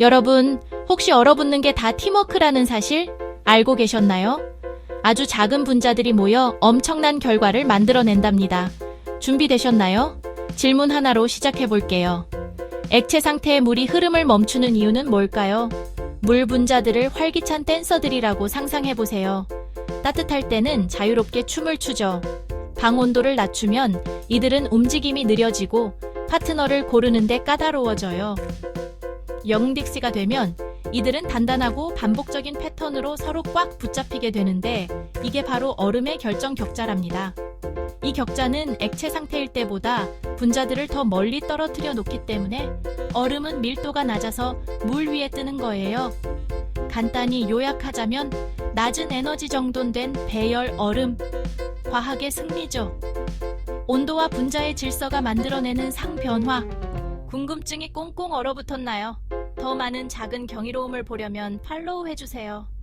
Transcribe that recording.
여러분, 혹시 얼어붙는 게 다 팀워크라는 사실 알고 계셨나요? 아주 작은 분자들이 모여 엄청난 결과를 만들어낸답니다. 준비되셨나요? 질문 하나로 시작해 볼게요. 액체 상태의 물이 흐름을 멈추는 이유는 뭘까요? 물 분자들을 활기찬 댄서들이라고 상상해 보세요. 따뜻할 때는 자유롭게 춤을 추죠. 방 온도를 낮추면 이들은 움직임이 느려지고 파트너를 고르는데 까다로워져요. 영딕스가 되면 이들은 단단하고 반복적인 패턴으로 서로 꽉 붙잡히게 되는데 이게 바로 얼음의 결정 격자랍니다. 이 격자는 액체 상태일 때보다 분자들을 더 멀리 떨어뜨려 놓기 때문에 얼음은 밀도가 낮아서 물 위에 뜨는 거예요. 간단히 요약하자면 낮은 에너지 정돈된 배열 얼음. 과학의 승리죠. 온도와 분자의 질서가 만들어내는 상변화. 궁금증이 꽁꽁 얼어붙었나요? 더 많은 작은 경이로움을 보려면 팔로우 해주세요.